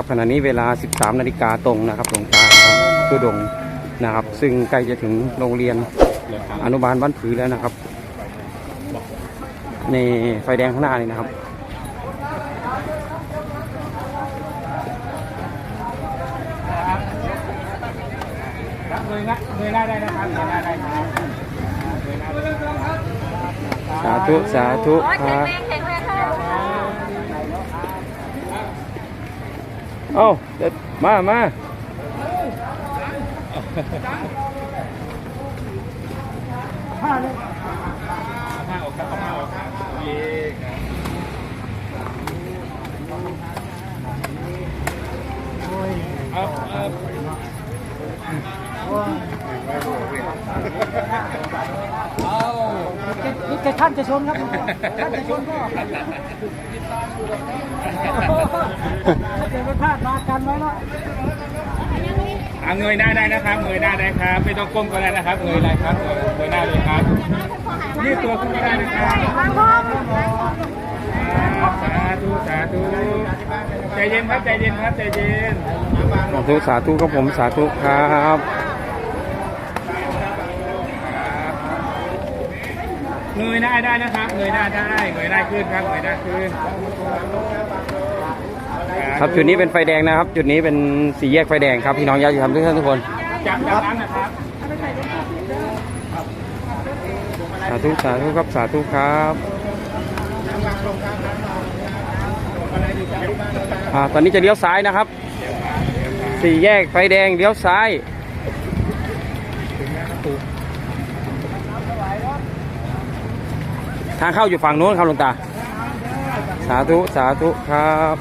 ครับขณะนี้เวลา 13 นาฬิกาตรงนะครับหลวงตาตุดงนะครับ ซึ่งใกล้จะถึงโรงเรียนอนุบาลบ้านผือแล้วนะครับในไฟแดงข้างหน้านี่นะครับเงยหน้าเงยหน้าได้นะครับเงยหน้าได้ครับเงยได้สาธุ สาธุครับ แรงแข็งแรงค่ะ เอ้าเดี๋ยวมามาผ้าออกครับผ้าออกครับเย้ครับเอาเอา นี่แกท่านจะชนครับท่านจะชนก็ถ้าเกิดไม่พลาดมากันไว้แล้วเอาเงยหน้าได้นะครับเงยหน้าได้ครับ ไม่ต้องก้มก็ได้นะครับเงยได้ครับเงยเงยหน้าเลยครับยืดตัวขึ้นก็ได้นะครับวางพร้อมสาธุสาธุใจเย็นครับใจเย็นครับใจเย็นสาธุสาธุครับผมสาธุครับ เงยหน้าได้นะครับ เงยหน้าได้ เงยหน้าขึ้นครับ เงยหน้าขึ้น ครับจุดนี้เป็นไฟแดงนะครับ จุดนี้เป็นสี่แยกไฟแดงครับพี่น้องญาติธรรมทุกท่านทุกคนจับจับน้ำนะครับสาธุสาธุครับสาธุครับอ่าตอนนี้จะเลี้ยวซ้ายนะครับ สี่แยกไฟแดงเลี้ยวซ้าย ทางเข้าอยู่ฝั่งโน้นครับหลวงตา สาธุ สาธุครับ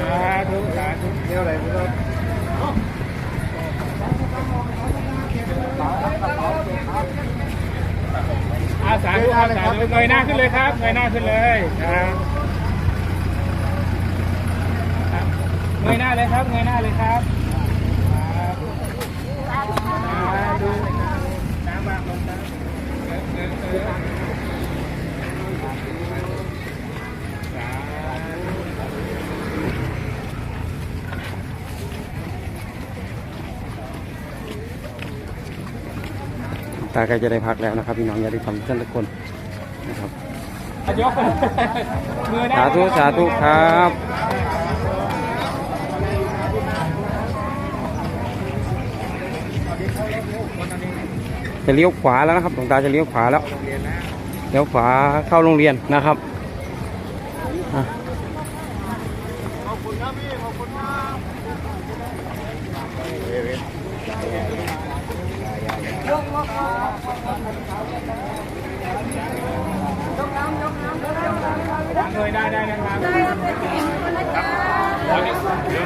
สาธุสาธุเรียกอะไรไม่น้อาสาธุครับสาธุเงยหน้าขึ้นเลยครับเงยหน้าขึ้นเลยครับครับเงยหน้าเลยครับเงยหน้าเลยครับสาธุน้ำวางลงครับเออเออเออ ตาใกล้จะได้พักแล้วนะครับพี่น้องญาติธรรมทุกท่านทุกคนนะครับยกมือได้สาธุสาธุครับจะเลี้ยวขวาแล้วนะครับหลวงตาจะเลี้ยวขวาแล้วเลี้ยวขวาเข้าโรงเรียนนะครับอะเงยได้ได้นะครับเดี๋ยว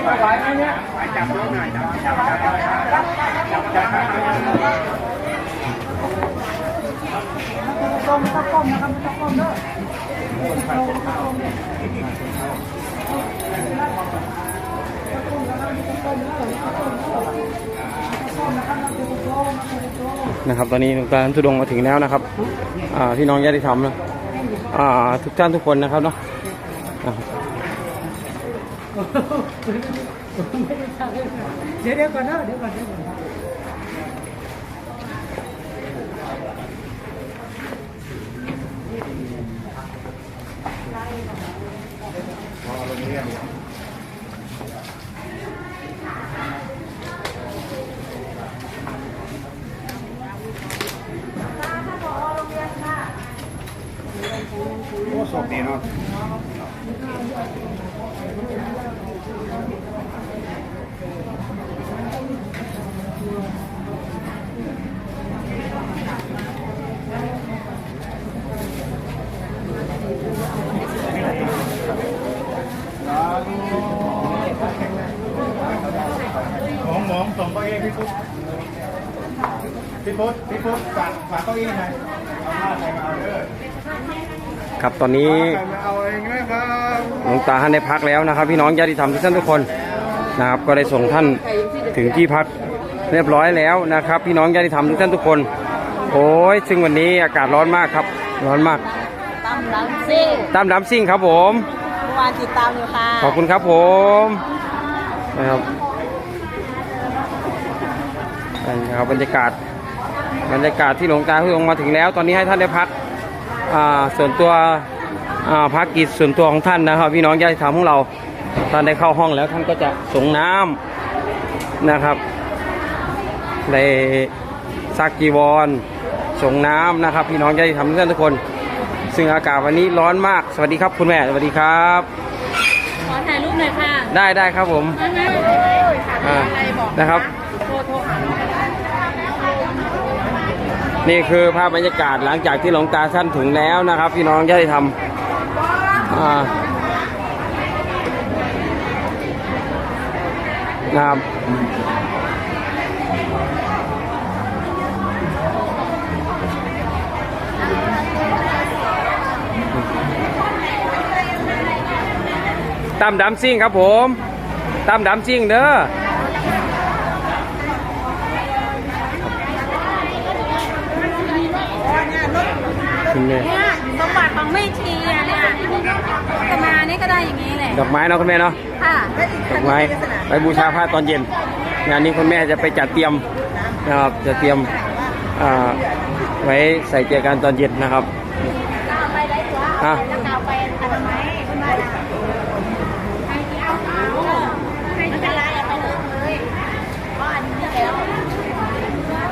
มเนี่ยจับน้องหน่อยจับจับจับจับจับจับต้มต้องต้มนะครับต้องต้มเด้อนะครับ ตอนนี้หลวงตาทุดงมาถึงแล้วนะครับพี่น้องญาติธรรมนะทุกท่านทุกคนนะครับเนาะ เดี๋ยวเดี๋ยวก่อนนะเดี๋ยวก่อนเดี๋ยวก่อนโอ้โชคดีเนาะ พี่พุทธพี่พุทธฝากฝากเก้าอี้หน่อยเอาผ้าใส่มาเอาเด้อครับตอนนี้ใส่มาเอาเองนะครับหลวงตาท่านได้พักแล้วนะครับ พี่น้องญาติธรรมทุกท่านทุกคนนะครับ ก็ได้ส่งท่านถึงที่พักเรียบร้อยแล้วนะครับ พี่น้องญาติธรรมทุกท่านทุกคน โอ้ยซึ่งวันนี้อากาศร้อนมากครับ ร้อนมากตามหลังซิ่งตามน้ำซิ่งครับผมเมื่อวานติดตามอยู่ค่ะขอบคุณครับผมนะครับนี่นะครับบรรยากาศ บรรยากาศที่หลวงตาทุดงค์มาถึงแล้ว ตอนนี้ให้ท่านได้พักอ่าส่วนตัวอ่าพักกิจส่วนตัวของท่านนะครับพี่น้องญาติธรรมของเราท่านได้เข้าห้องแล้วท่านก็จะส่งน้ำนะครับในซักจีวรส่งน้ำนะครับ พี่น้องญาติธรรมทุกท่านทุกคน ซึ่งอากาศวันนี้ร้อนมากสวัสดีครับคุณแม่สวัสดีครับ ขอถ่ายรูปหน่อยค่ะ ได้ได้ครับผมอ่านะครับ นี่คือภาพบรรยากาศหลังจากที่หลวงตาท่านถึงแล้วนะครับ พี่น้องญาติธรรมอ่านะครับตามดำซิ่งครับผมตามดำซิ่งเด้อ คุณแม่เนี่ยสมบัติของแม่ชีอะเนี่ยจะมานี่ก็ได้อย่างนี้แหละดอกไม้เนาะคุณแม่เนาะค่ะดอกไม้ไปบูชาพระตอนเย็นงานนี้คุณแม่จะไปจัดเตรียมนะครับจะเตรียมอ่าไว้ใส่เจอกันตอนเย็นนะครับเอาไปได้ตัวอะ เอาไปทำไมคุณมาให้ที่เอาเอาให้ที่ร้านเอาไปเลยเพราะอันนี้แล้ว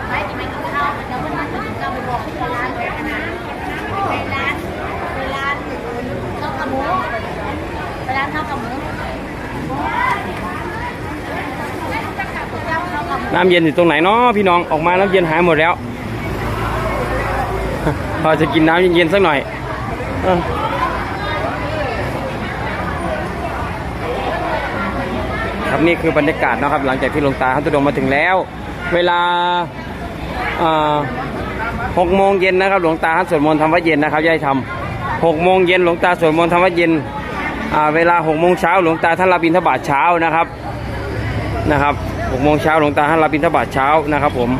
ไม่ที่ไม่กินข้าวเดี๋ยวมันมาถึงเราไปบอกที่ร้านเลยนะไปร้านไปร้านข้าวกระหมูไปร้านข้าวกระหมู น้ำเย็นอยู่ตรงไหนเนาะพี่น้องออกมาน้ำเย็นหายหมดแล้วพอจะกินน้ำเย็นๆสักหน่อยอครับนี่คือบรรยากาศนะครับ หลังจากที่หลวงตาท่านตุดงมาถึงแล้ว เวลาหกโมงเย็นนะครับ หลวงตาท่านสวดมนต์ทำวัดเย็นนะครับยายทำหกโมงเย็นหลวงตาสวดมนต์ทำวัดเย็นเวลาหกโมงเช้าหลวงตาท่านรับบิณฑบาตเช้านะครับนะครับ หกโมงเช้าหลวงตาท่านรับบิณฑบาตเช้านะครับ ผม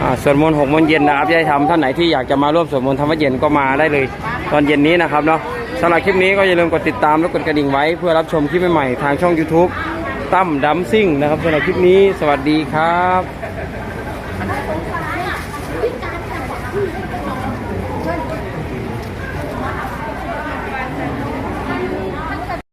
อ่าสวดมนต์หกโมงเย็นนะครับจะได้ทำท่านไหนที่อยากจะมาร่วมสวดมนต์ธรรมวัดเย็นก็มาได้เลย ตอนเย็นนี้นะครับเนาะสำหรับคลิปนี้ก็อย่าลืมกดติดตามและกดกระดิ่งไว้เพื่อรับชมคลิปใหม่ๆทางช่อง YouTube ตั้มดัมซิ่งนะครับสำหรับคลิปนี้สวัสดีครับ